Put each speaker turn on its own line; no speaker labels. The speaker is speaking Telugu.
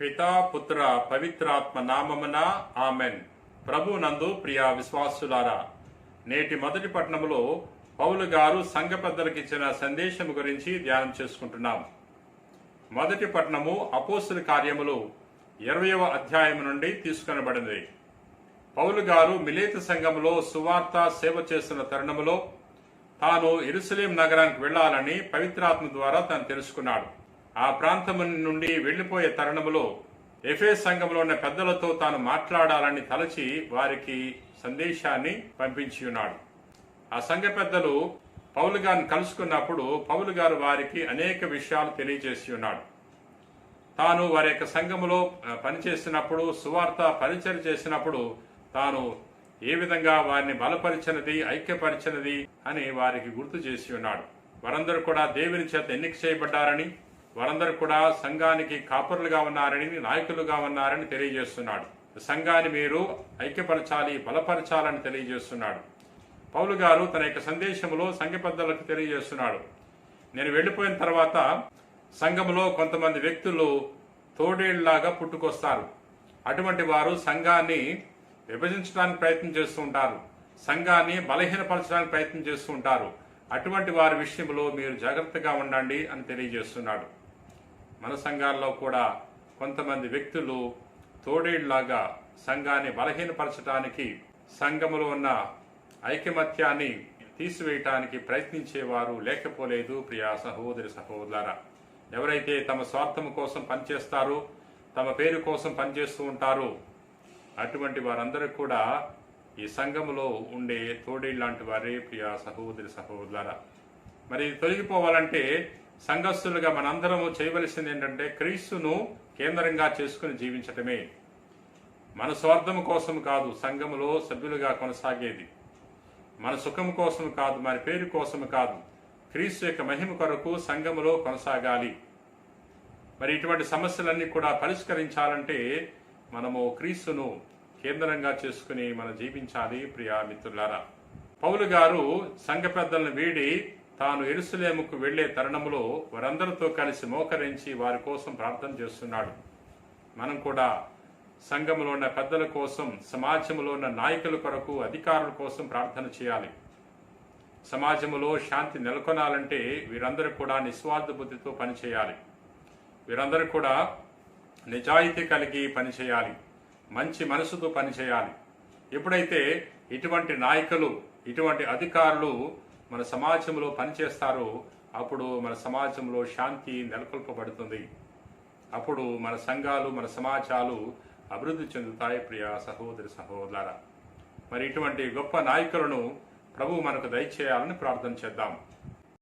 పితా పుత్ర పవిత్రాత్మ నామమున ఆమెన్. ప్రభు నందు ప్రియ విశ్వాసులారా నేటి మొదటి పట్టణంలో పౌలు గారు సంఘ పెద్దలకు ఇచ్చిన సందేశం గురించి ధ్యానం చేసుకుంటున్నాం. మొదటి పట్టణము అపోసుల కార్యములు ఇరవయవ అధ్యాయం నుండి తీసుకొనబడింది. పౌలు గారు మిలేత సంఘములో సువార్త సేవ చేస్తున్న తరుణములో తాను ఇరుసలేం నగరానికి వెళ్ళాలని పవిత్రాత్మ ద్వారా తను తెలుసుకున్నాడు. ఆ ప్రాంతము నుండి వెళ్ళిపోయే తరుణములో ఎఫే సంఘంలో ఉన్న పెద్దలతో తాను మాట్లాడాలని తలచి వారికి సందేశాన్ని పంపించి ఉన్నాడు. ఆ సంఘ పెద్దలు పౌలు గారిని కలుసుకున్నప్పుడు పౌలు గారు వారికి అనేక విషయాలు తెలియజేసి ఉన్నాడు. తాను వారి యొక్క సంఘములో పనిచేసినప్పుడు సువార్త పరిచయం చేసినప్పుడు తాను ఏ విధంగా వారిని బలపరిచినది ఐక్యపరిచినది అని వారికి గుర్తు చేసి ఉన్నాడు. వారందరూ కూడా దేవుని చేత ఎన్నిక చేయబడ్డారని వారందరూ కూడా సంఘానికి కాపరులుగా ఉన్నారని నాయకులుగా ఉన్నారని తెలియజేస్తున్నాడు. సంఘాన్ని మీరు ఐక్యపరచాలి బలపరచాలని తెలియజేస్తున్నాడు. పౌలు గారు తన యొక్క సందేశంలో సంఘ పెద్దలకు తెలియజేస్తున్నాడు. నేను వెళ్ళిపోయిన తర్వాత సంఘములో కొంతమంది వ్యక్తులు తోడేళ్ళాగా పుట్టుకొస్తారు. అటువంటి వారు సంఘాన్ని విభజించడానికి ప్రయత్నం చేస్తూ ఉంటారు. సంఘాన్ని బలహీనపరచడానికి ప్రయత్నం చేస్తూ ఉంటారు. అటువంటి వారి విషయంలో మీరు జాగ్రత్తగా ఉండండి అని తెలియజేస్తున్నాడు. మన సంఘాల్లో కూడా కొంతమంది వ్యక్తులు తోడేళ్ళాగా సంఘాన్ని బలహీనపరచడానికి సంఘములో ఉన్న ఐకమత్యాన్ని తీసివేయటానికి ప్రయత్నించేవారు లేకపోలేదు ప్రియా సహోదరి సహోదరులారా. ఎవరైతే తమ స్వార్థం కోసం పనిచేస్తారో తమ పేరు కోసం పనిచేస్తూ ఉంటారో అటువంటి వారందరూ కూడా ఈ సంఘములో ఉండే తోడేళ్ళంటి వారే ప్రియా సహోదరి సహోదరులారా. మరి తొలగిపోవాలంటే సంఘస్థులుగా మనందరము చేయవలసింది ఏంటంటే క్రీస్తును కేంద్రంగా చేసుకుని జీవించటమే. మన స్వార్థం కోసం కాదు సంఘములో సభ్యులుగా కొనసాగేది. మన సుఖం కోసం కాదు మన పేరు కోసం కాదు. క్రీస్తు యొక్క మహిమ కొరకు సంఘములో కొనసాగాలి. మరి ఇటువంటి సమస్యలన్నీ కూడా పరిష్కరించాలంటే మనము క్రీస్తును కేంద్రంగా చేసుకుని మనం జీవించాలి ప్రియా మిత్రులారా. పౌలు గారు సంఘ పెద్దలను వీడి తాను ఎరుసలేముకు వెళ్ళే తరుణంలో వారందరితో కలిసి మోకరించి వారి కోసం ప్రార్థన చేస్తున్నాడు. మనం కూడా సంఘములో ఉన్న పెద్దల కోసం సమాజంలో ఉన్న నాయకుల కొరకు అధికారుల కోసం ప్రార్థన చేయాలి. సమాజంలో శాంతి నెలకొనాలంటే వీరందరూ కూడా నిస్వార్థ బుద్ధితో పనిచేయాలి. వీరందరూ కూడా నిజాయితీ కలిగి పనిచేయాలి. మంచి మనసుతో పనిచేయాలి. ఎప్పుడైతే ఇటువంటి నాయకులు ఇటువంటి అధికారులు మన సమాజంలో పనిచేస్తారో అప్పుడు మన సమాజంలో శాంతి నెలకొల్పబడుతుంది. అప్పుడు మన సంఘాలు మన సమాజాలు అభివృద్ధి చెందుతాయి ప్రియ సహోదరి సహోదర మరి ఇటువంటి గొప్ప నాయకులను ప్రభు మనకు దయచేయాలని ప్రార్థన చేద్దాం.